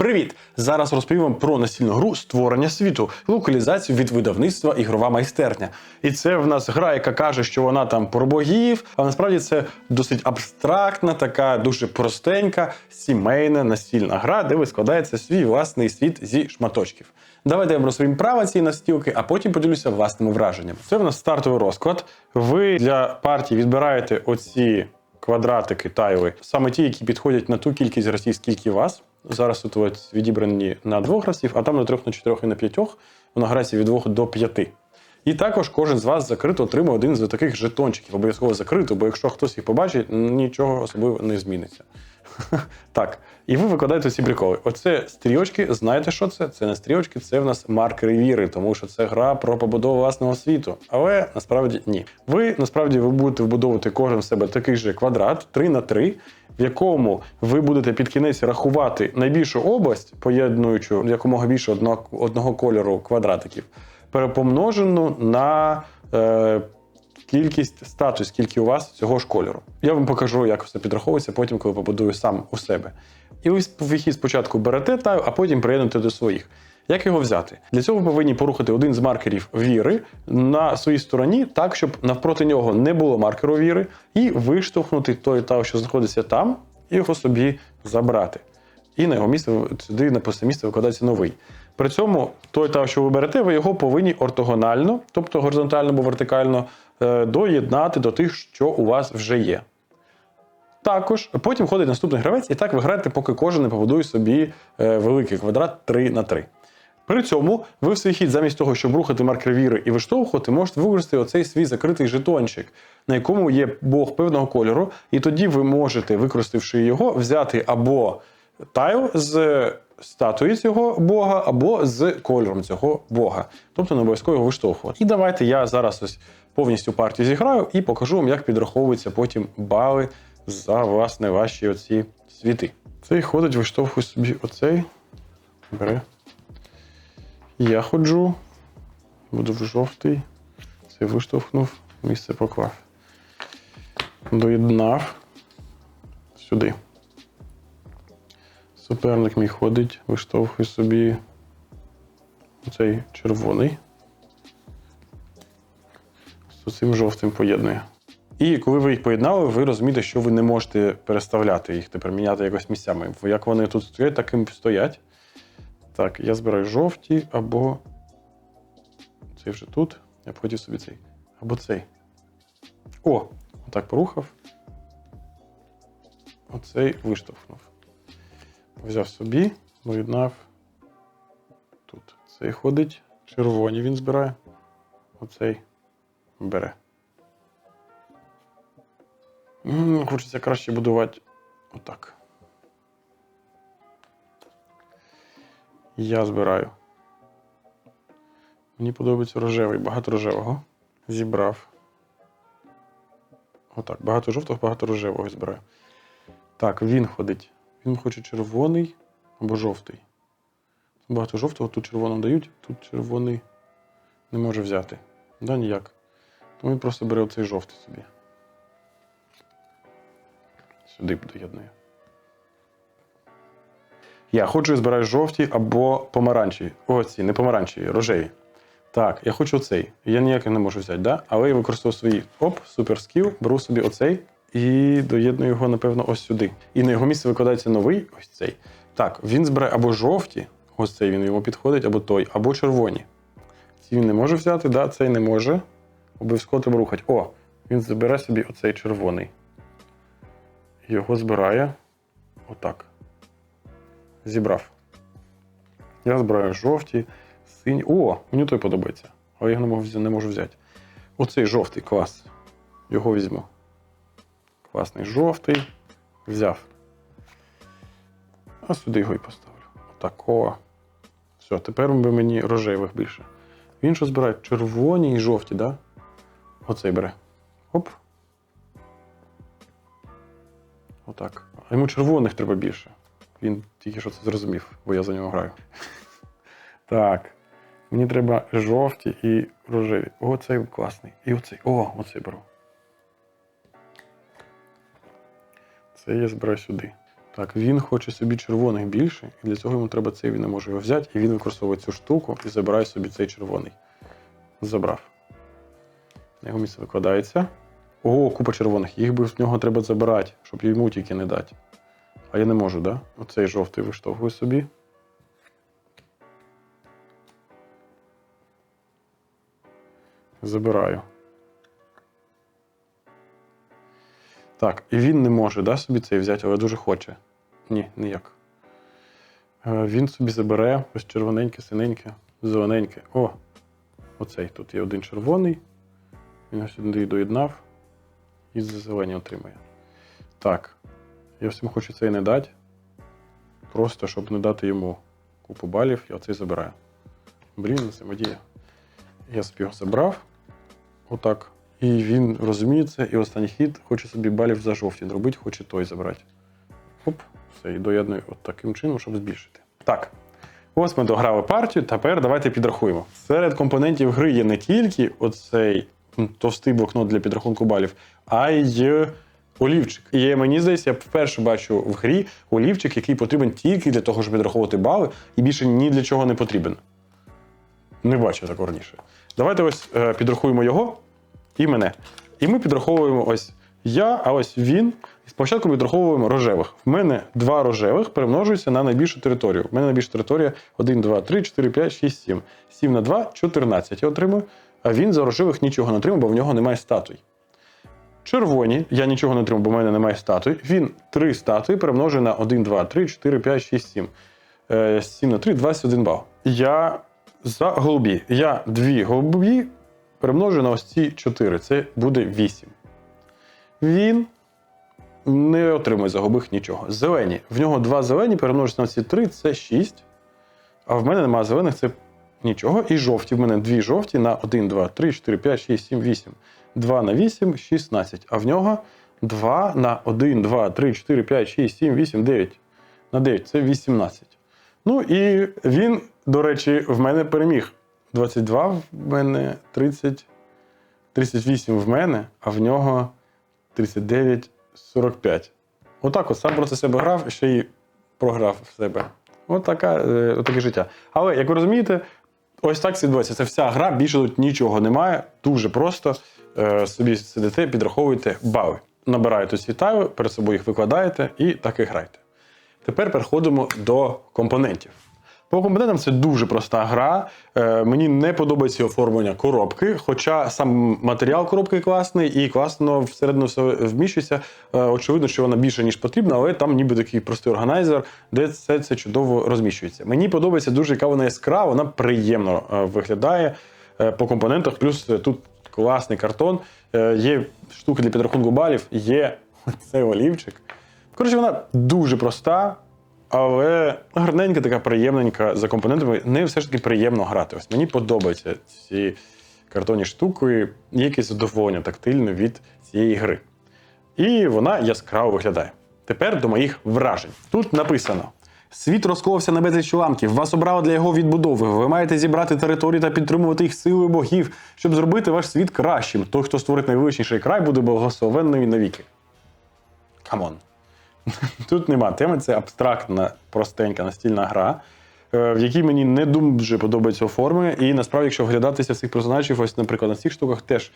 Привіт! Зараз розповім вам про настільну гру створення світу, локалізацію від видавництва ігрова майстерня. І це в нас гра, яка каже, що вона там про богів, а насправді це досить абстрактна, така дуже простенька, сімейна настільна гра, де ви складаєте свій власний світ зі шматочків. Давайте я розповім права цієї настілки, а потім поділюся власними враженнями. Це в нас стартовий розклад. Ви для партії відбираєте оці квадратики, тайли, саме ті, які підходять на ту кількість гравців, скільки вас. Зараз тут от відібрані на двох гравців, а там на трьох, на чотирьох і на п'ятьох. Вона грається від двох до п'яти. І також кожен з вас закрито отримує один з таких жетончиків. Обов'язково закрито, бо якщо хтось їх побачить, нічого особливо не зміниться. Так, і ви викладаєте ці приколи. Оце стрілочки. Знаєте, що це? Це не стрілочки, це в нас маркери віри, тому що це гра про побудову власного світу. Але насправді ні. Ви насправді ви будете вбудовувати кожен в себе такий же квадрат 3 на 3 в якому ви будете під кінець рахувати найбільшу область, поєднуючи якомога більше одного, одного кольору квадратиків, перепомножену на. Е, кількість статуй, скільки у вас цього ж кольору. Я вам покажу, як все підраховується, потім, коли побудую сам у себе. І ви вихід спочатку берете таю, а потім приєднуєте до своїх. Як його взяти? Для цього ви повинні порухати один з маркерів віри на своїй стороні, так, щоб навпроти нього не було маркеру віри, і виштовхнути той тау, що знаходиться там, і його собі забрати. І на його місце сюди на пусте місце викладається новий. При цьому той тау, що ви берете, ви його повинні ортогонально, тобто горизонтально або вертикально, доєднати до тих, що у вас вже є. Також потім ходить наступний гравець, і так ви граєте, поки кожен не побудує собі е, великий квадрат 3 на 3. При цьому ви в свій хід, замість того, щоб рухати маркер віри і виштовхувати, можете використати оцей свій закритий жетончик, на якому є бог певного кольору, і тоді ви можете, використавши його, взяти або тайл з статуї цього бога, або з кольором цього бога. Тобто не обов'язково його виштовхувати. І давайте я зараз ось повністю партію зіграю і покажу вам, як підраховуються потім бали за власне ваші оці світи. Цей ходить, виштовхує собі оцей. Бере. Я ходжу, буду в жовтий. Це виштовхнув, місце поклав. Доєднав сюди. Суперник мій ходить, виштовхує собі цей червоний. Цим жовтим поєднує. І коли ви їх поєднали, ви розумієте, що ви не можете переставляти їх, тепер міняти якось місцями. Як вони тут стоять, так і стоять. Так, я збираю жовті або цей вже тут. Я б хотів собі цей. Або цей. О! Отак порухав. Оцей виштовхнув. Взяв собі, доєднав тут. Цей ходить, червоні він збирає. Оцей бере. Хочеться краще будувати отак. Я збираю. Мені подобається рожевий, багато рожевого. Зібрав. Отак. Багато жовтого, багато рожевого збираю. Так, він ходить. Він хоче червоний або жовтий. Багато жовтого, тут червоного дають, тут червоний не може взяти. Да, ніяк. Тому він просто бере оцей жовтий собі. Сюди доєднує. Я хочу збираю жовті або помаранчеві. О, ці, не помаранчеві, рожеві. Так, я хочу оцей. Я ніякий не можу взяти, да? але я використовую свої оп, супер скіл, беру собі оцей і доєдную його, напевно, ось сюди. І на його місце викладається новий ось цей. Так, він збирає або жовті, ось цей він йому підходить, або той, або червоні. Ці він не може взяти, да, цей не може. Обов'язково треба рухати. О, він забере собі оцей червоний. Його збирає отак. Зібрав. Я збираю жовті, сині. О, мені той подобається. Але я його не можу, взяти. Оцей жовтий клас. Його візьму. Класний жовтий. Взяв. А сюди його і поставлю. Отакого. Все, тепер би мені рожевих більше. Він що збирає? Червоні і жовті, да? Оцей бере. Оп. Отак. А йому червоних треба більше. Він тільки що це зрозумів, бо я за нього граю. Так. Мені треба жовті і рожеві. О, цей класний. І оцей. О, оцей беру. Це я збираю сюди. Так, він хоче собі червоних більше, і для цього йому треба цей, він не може його взяти, і він використовує цю штуку і забирає собі цей червоний. Забрав. На його місце викладається. О, купа червоних. Їх би в нього треба забирати, щоб йому тільки не дати. А я не можу, да? Оцей жовтий виштовхую собі. Забираю. Так, і він не може да, собі цей взяти, але дуже хоче. Ні, ніяк. Е, Він собі забере ось червоненьке, синеньке, зелененьке. О! Оцей тут є один червоний. Він сюди доєднав і зелені отримає. Так. Я всім хочу цей не дати. Просто щоб не дати йому купу балів, я цей забираю. Блін, взаємодія. Я собі його забрав. Отак. І він розуміє це, і останній хід хоче собі балів за жовті зробити, хоче той забрати. Оп, все, і доєдную от таким чином, щоб збільшити. Так. Ось ми дограли партію. Тепер давайте підрахуємо. Серед компонентів гри є не тільки оцей товстий блокнот для підрахунку балів, а й олівчик. І мені здається, я вперше бачу в грі олівчик, який потрібен тільки для того, щоб підраховувати бали, і більше ні для чого не потрібен. Не бачив такого раніше. Давайте ось е, підрахуємо його і мене. І ми підраховуємо ось я, а ось він. Спочатку підраховуємо рожевих. В мене два рожевих перемножуються на найбільшу територію. У мене найбільша територія 1, 2, 3, 4, 5, 6, 7. 7 на 2 14 я отримую. А він за рожевих нічого не отримав, бо в нього немає статуй. Червоні, я нічого не отримав, бо в мене немає статуй. Він 3 статуї перемножує на 1, 2, 3, 4, 5, 6, 7. Е, 7 на 3, 21 бал. Я за голубі. Я дві голубі перемножую на ось ці 4. Це буде 8. Він не отримує за голубих нічого. Зелені. В нього два зелені перемножити на ці 3 це 6. А в мене немає зелених, це нічого. І жовті. В мене дві жовті на 1, 2, 3, 4, 5, 6, 7, 8. 2 на 8, 16. А в нього 2 на 1, 2, 3, 4, 5, 6, 7, 8, 9. На 9 це 18. Ну і він, до речі, в мене переміг. 22 в мене, 30, 38 в мене, а в нього 39, 45. Отак от сам проти себе грав, ще й програв в себе. От така, е, от таке життя. Але, як ви розумієте, ось так відбувається. Це вся гра, більше тут нічого немає. Дуже просто е, собі сидите, підраховуєте бави. Набираєте ці тави, перед собою їх викладаєте і так і граєте. Тепер переходимо до компонентів. По компонентам це дуже проста гра. Е, мені не подобається оформлення коробки, хоча сам матеріал коробки класний і класно всередину все вміщується. Е, очевидно, що вона більше, ніж потрібна, але там ніби такий простий органайзер, де все це чудово розміщується. Мені подобається дуже, яка вона яскрава, вона приємно е, виглядає е, по компонентах. Плюс е, тут класний картон, е, є штуки для підрахунку балів, є цей олівчик. Коротше, вона дуже проста, але гарненька, така приємненька за компонентами. Не все ж таки приємно грати. Ось мені подобаються ці картонні штуки, є якесь задоволення тактильне від цієї гри. І вона яскраво виглядає. Тепер до моїх вражень. Тут написано: світ розколовся на безліч уламків. Вас обрали для його відбудови. Ви маєте зібрати території та підтримувати їх силою богів, щоб зробити ваш світ кращим. Той, хто створить найвеличніший край, буде благословенним навіки. Камон. Тут нема теми, це абстрактна, простенька настільна гра, е, в якій мені не дуже подобається оформлення. І насправді, якщо вглядатися в цих персонажів, ось, наприклад, на цих штуках теж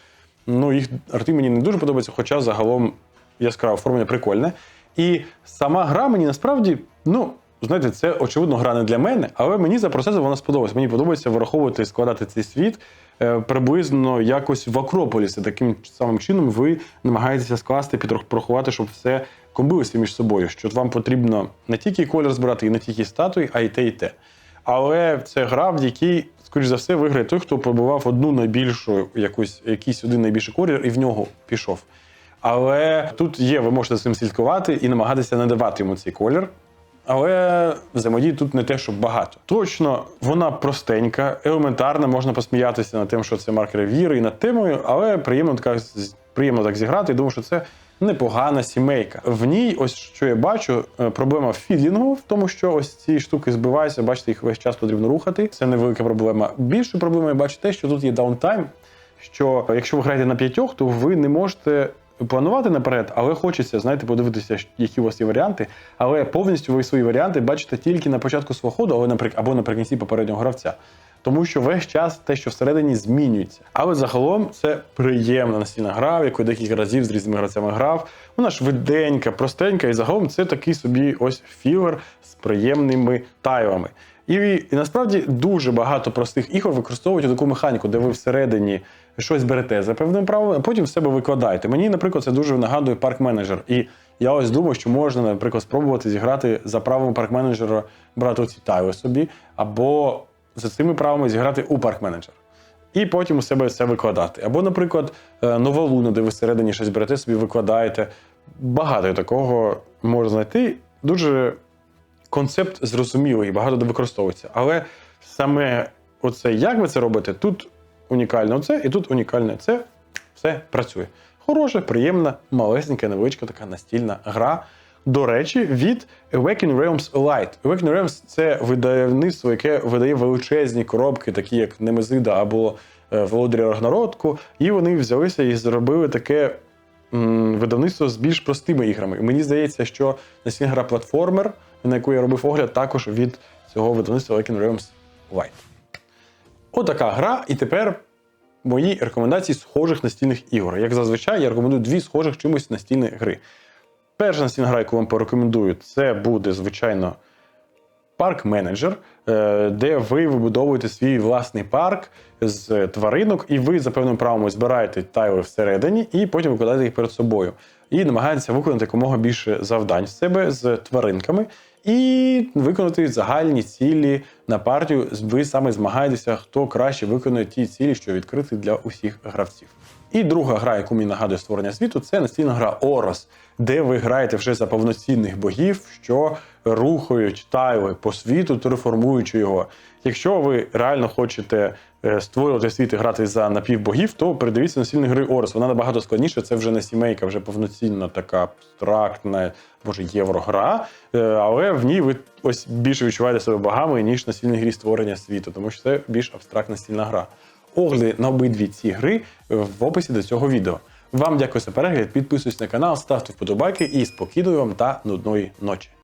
ну, їх арти мені не дуже подобаються, хоча загалом яскраве оформлення прикольне. І сама гра мені насправді, ну. Знаєте, це очевидно гра не для мене, але мені за процесом вона сподобалась. Мені подобається враховувати і складати цей світ е, приблизно якось в Акрополісі. Таким самим чином ви намагаєтеся скласти, підрахувати, щоб все комбилося між собою. Що вам потрібно не тільки колір збирати, і не тільки статуї, а й те, і те. Але це гра, в якій, скоріш за все, виграє той, хто побував одну найбільшу, якусь, якийсь один найбільший колір, і в нього пішов. Але тут є, ви можете з цим слідкувати і намагатися не давати йому цей колір. Але взаємодії тут не те, щоб багато. Точно, вона простенька, елементарна, можна посміятися над тим, що це маркери віри і над темою, але приємно так, приємно так зіграти. і думаю, що це непогана сімейка. В ній, ось що я бачу, е, проблема фідлінгу, в тому, що ось ці штуки збиваються, бачите, їх весь час потрібно рухати. Це невелика проблема. Більше проблема я бачу те, що тут є даунтайм. Що якщо ви граєте на п'ятьох, то ви не можете планувати наперед, але хочеться, знаєте, подивитися, які у вас є варіанти. Але повністю ви свої варіанти бачите тільки на початку свого ходу, або наприкінці попереднього гравця. Тому що весь час те, що всередині, змінюється. Але загалом це приємна настільна гра, в яку декілька разів з різними гравцями грав. Вона швиденька, простенька, і загалом це такий собі ось філер з приємними тайлами. І, і насправді дуже багато простих ігор використовують таку механіку, де ви всередині щось берете за певним правилом, а потім в себе викладаєте. Мені, наприклад, це дуже нагадує парк-менеджер. І я ось думаю, що можна, наприклад, спробувати зіграти за правилами парк-менеджера, брати оці тайли собі, або за цими правилами зіграти у парк-менеджер. І потім у себе це викладати. Або, наприклад, е, нова луна, де ви всередині щось берете, собі викладаєте. Багато такого можна знайти. Дуже концепт зрозумілий, багато де використовується. Але саме оце, як ви це робите, тут унікальне оце і тут унікальне це. Все працює. Хороша, приємна, малесенька, невеличка така настільна гра. До речі, від Awakening Realms Light. Awakening Realms – це видавництво, яке видає величезні коробки, такі як Немезида або е, Володаря Рагнародку. І вони взялися і зробили таке м, видавництво з більш простими іграми. І мені здається, що настільна гра платформер, на яку я робив огляд, також від цього видавництва Awakening Realms Light. Отака гра, і тепер мої рекомендації схожих настільних ігор. Як зазвичай, я рекомендую дві схожих чимось настільні гри. Перша настільна гра, яку вам порекомендую, це буде, звичайно, парк менеджер, е, де ви вибудовуєте свій власний парк з тваринок, і ви за певним правом збираєте тайли всередині, і потім викладаєте їх перед собою. І намагаєтеся виконати якомога більше завдань з себе з тваринками, і виконати загальні цілі на партію. Ви саме змагаєтеся, хто краще виконує ті цілі, що відкриті для усіх гравців. І друга гра, яку мені нагадує створення світу, це настільна гра Орос, де ви граєте вже за повноцінних богів, що рухають тайли по світу, реформуючи його. Якщо ви реально хочете е, створювати світ і грати за напівбогів, то передивіться настільні гри Орос. Вона набагато складніша. Це вже не сімейка, вже повноцінна така абстрактна, може, єврогра. Е, Але в ній ви ось більше відчуваєте себе богами, ніж на стільній грі створення світу, тому що це більш абстрактна стільна гра. Огляди на обидві ці гри в описі до цього відео. Вам дякую за перегляд, підписуйтесь на канал, ставте вподобайки і спокійної вам та нудної ночі.